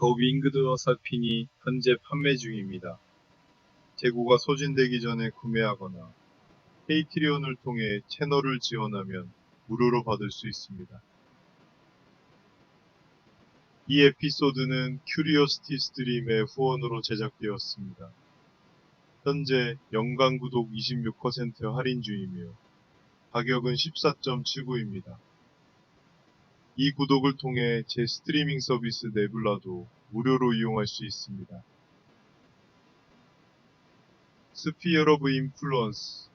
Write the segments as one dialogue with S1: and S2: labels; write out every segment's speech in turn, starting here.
S1: 더 윙그드 어사핀이 현재 판매 중입니다. 재고가 소진되기 전에 구매하거나 페이트리온을 통해 채널을 지원하면 무료로 받을 수 있습니다. 이 에피소드는 큐리오시티 스트림의 후원으로 제작되었습니다. 현재 연간 구독 26% 할인 중이며 가격은 14.79입니다. 이 구독을 통해 제 스트리밍 서비스 네블라도 무료로 이용할 수 있습니다. 스피어 오브 인플루언스,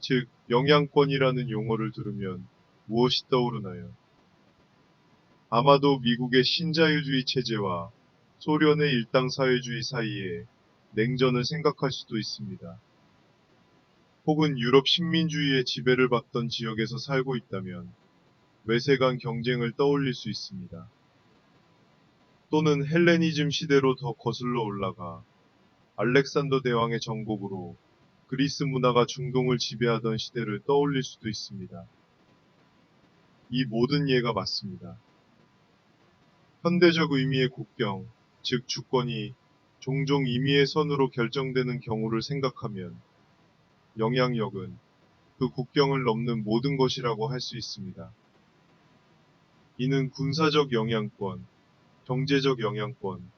S1: 즉 영향권이라는 용어를 들으면 무엇이 떠오르나요? 아마도 미국의 신자유주의 체제와 소련의 일당 사회주의 사이에 냉전을 생각할 수도 있습니다. 혹은 유럽 식민주의의 지배를 받던 지역에서 살고 있다면 외세 간 경쟁을 떠올릴 수 있습니다. 또는 헬레니즘 시대로 더 거슬러 올라가 알렉산더 대왕의 정복으로 그리스 문화가 중동을 지배하던 시대를 떠올릴 수도 있습니다. 이 모든 예가 맞습니다. 현대적 의미의 국경, 즉 주권이 종종 임의의 선으로 결정되는 경우를 생각하면 영향력은 그 국경을 넘는 모든 것이라고 할 수 있습니다. 이는 군사적 영향권, 경제적 영향권,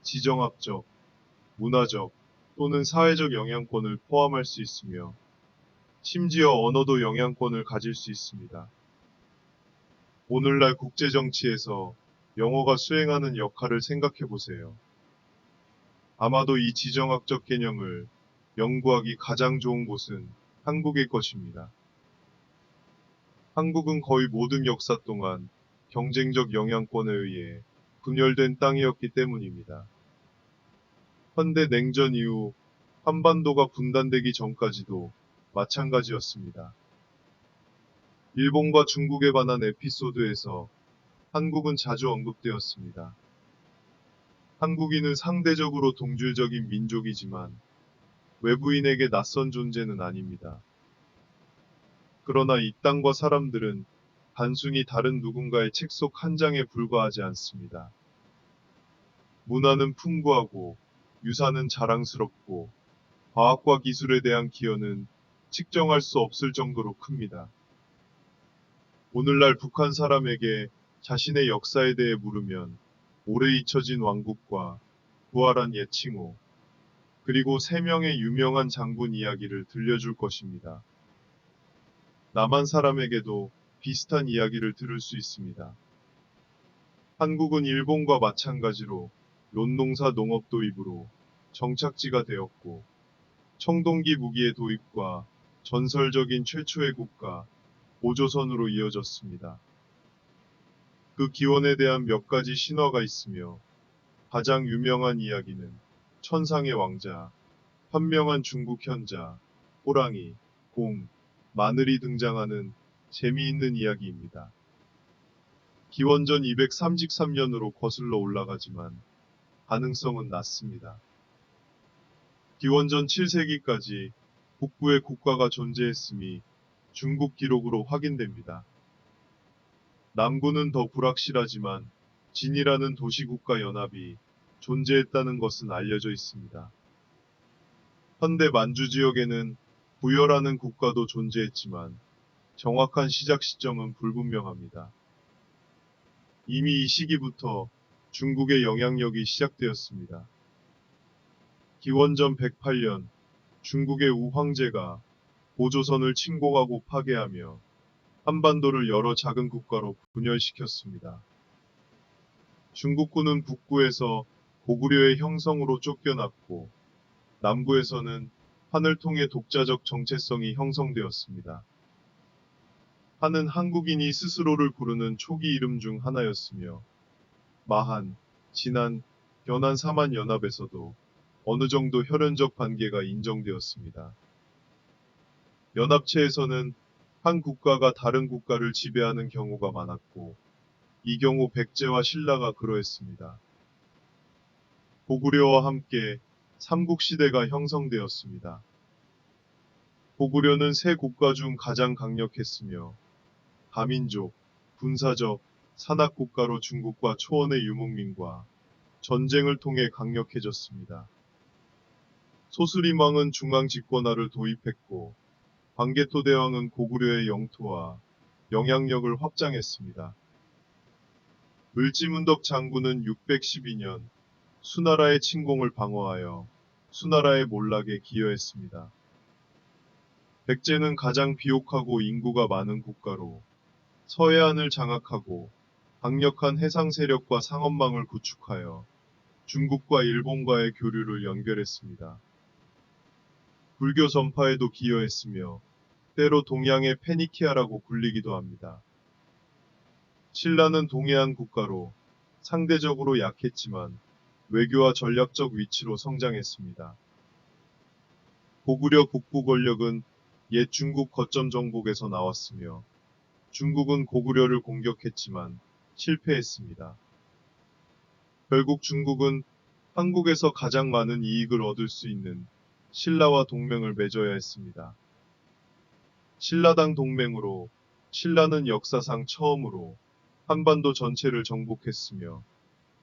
S1: 지정학적, 문화적 또는 사회적 영향권을 포함할 수 있으며 심지어 언어도 영향권을 가질 수 있습니다. 오늘날 국제정치에서 영어가 수행하는 역할을 생각해 보세요. 아마도 이 지정학적 개념을 연구하기 가장 좋은 곳은 한국일 것입니다. 한국은 거의 모든 역사 동안 경쟁적 영향권에 의해 분열된 땅이었기 때문입니다. 현대 냉전 이후 한반도가 분단되기 전까지도 마찬가지였습니다. 일본과 중국에 관한 에피소드에서 한국은 자주 언급되었습니다. 한국인은 상대적으로 동질적인 민족이지만 외부인에게 낯선 존재는 아닙니다. 그러나 이 땅과 사람들은 단순히 다른 누군가의 책 속 한 장에 불과하지 않습니다. 문화는 풍부하고 유산은 자랑스럽고 과학과 기술에 대한 기여는 측정할 수 없을 정도로 큽니다. 오늘날 북한 사람에게 자신의 역사에 대해 물으면 오래 잊혀진 왕국과 부활한 옛 칭호, 그리고 세 명의 유명한 장군 이야기를 들려줄 것입니다. 남한 사람에게도 비슷한 이야기를 들을 수 있습니다. 한국은 일본과 마찬가지로 논농사 농업 도입으로 정착지가 되었고 청동기 무기의 도입과 전설적인 최초의 국가 오조선으로 이어졌습니다. 그 기원에 대한 몇 가지 신화가 있으며 가장 유명한 이야기는 천상의 왕자, 현명한 중국 현자, 호랑이, 공, 마늘이 등장하는 재미있는 이야기입니다. 기원전 233년으로 거슬러 올라가지만 가능성은 낮습니다. 기원전 7세기까지 북부의 국가가 존재했음이 중국 기록으로 확인됩니다. 남구는 더 불확실하지만 진이라는 도시국가 연합이 존재했다는 것은 알려져 있습니다. 현대 만주 지역에는 부여라는 국가도 존재했지만 정확한 시작 시점은 불분명합니다. 이미 이 시기부터 중국의 영향력이 시작되었습니다. 기원전 108년 중국의 우황제가 고조선을 침공하고 파괴하며 한반도를 여러 작은 국가로 분열시켰습니다. 중국군은 북부에서 고구려의 형성으로 쫓겨났고 남부에서는 한을 통해 독자적 정체성이 형성되었습니다. 한은 한국인이 스스로를 부르는 초기 이름 중 하나였으며 마한, 진한, 변한 사만 연합에서도 어느 정도 혈연적 관계가 인정되었습니다. 연합체에서는 한 국가가 다른 국가를 지배하는 경우가 많았고 이 경우 백제와 신라가 그러했습니다. 고구려와 함께 삼국시대가 형성되었습니다. 고구려는 세 국가 중 가장 강력했으며 가민족, 군사적, 산악국가로 중국과 초원의 유목민과 전쟁을 통해 강력해졌습니다. 소수림왕은 중앙 집권화를 도입했고 광개토 대왕은 고구려의 영토와 영향력을 확장했습니다. 을지문덕 장군은 612년 수나라의 침공을 방어하여 수나라의 몰락에 기여했습니다. 백제는 가장 비옥하고 인구가 많은 국가로 서해안을 장악하고 강력한 해상 세력과 상업망을 구축하여 중국과 일본과의 교류를 연결했습니다. 불교 전파에도 기여했으며 때로 동양의 페니키아라고 불리기도 합니다. 신라는 동해안 국가로 상대적으로 약했지만 외교와 전략적 위치로 성장했습니다. 고구려 국부 권력은 옛 중국 거점 정복에서 나왔으며 중국은 고구려를 공격했지만 실패했습니다. 결국 중국은 한국에서 가장 많은 이익을 얻을 수 있는 신라와 동맹을 맺어야 했습니다. 신라당 동맹으로 신라는 역사상 처음으로 한반도 전체를 정복했으며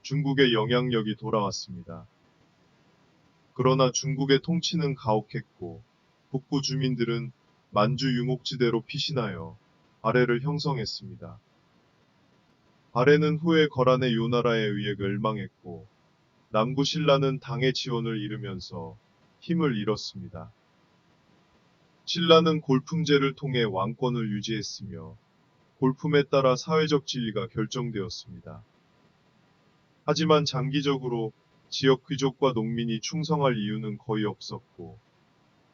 S1: 중국의 영향력이 돌아왔습니다. 그러나 중국의 통치는 가혹했고 북부 주민들은 만주 유목지대로 피신하여 아래를 형성했습니다. 아래는 후에 거란의 요나라에 의해 멸망했고 남구 신라는 당의 지원을 잃으면서 힘을 잃었습니다. 신라는 골품제를 통해 왕권을 유지했으며 골품에 따라 사회적 진리가 결정되었습니다. 하지만 장기적으로 지역 귀족과 농민이 충성할 이유는 거의 없었고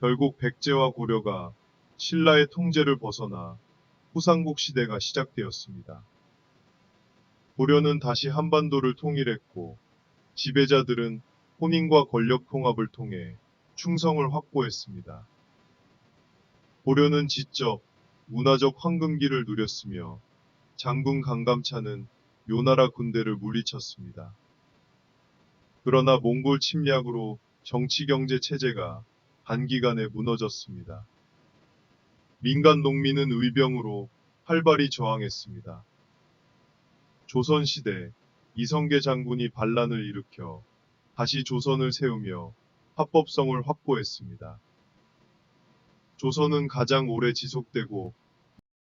S1: 결국 백제와 고려가 신라의 통제를 벗어나 후삼국 시대가 시작되었습니다. 고려는 다시 한반도를 통일했고 지배자들은 혼인과 권력 통합을 통해 충성을 확보했습니다. 고려는 지적, 문화적 황금기를 누렸으며 장군 강감차는 요나라 군대를 물리쳤습니다. 그러나 몽골 침략으로 정치 경제 체제가 단기간에 무너졌습니다. 민간 농민은 의병으로 활발히 저항했습니다. 조선시대 이성계 장군이 반란을 일으켜 다시 조선을 세우며 합법성을 확보했습니다. 조선은 가장 오래 지속되고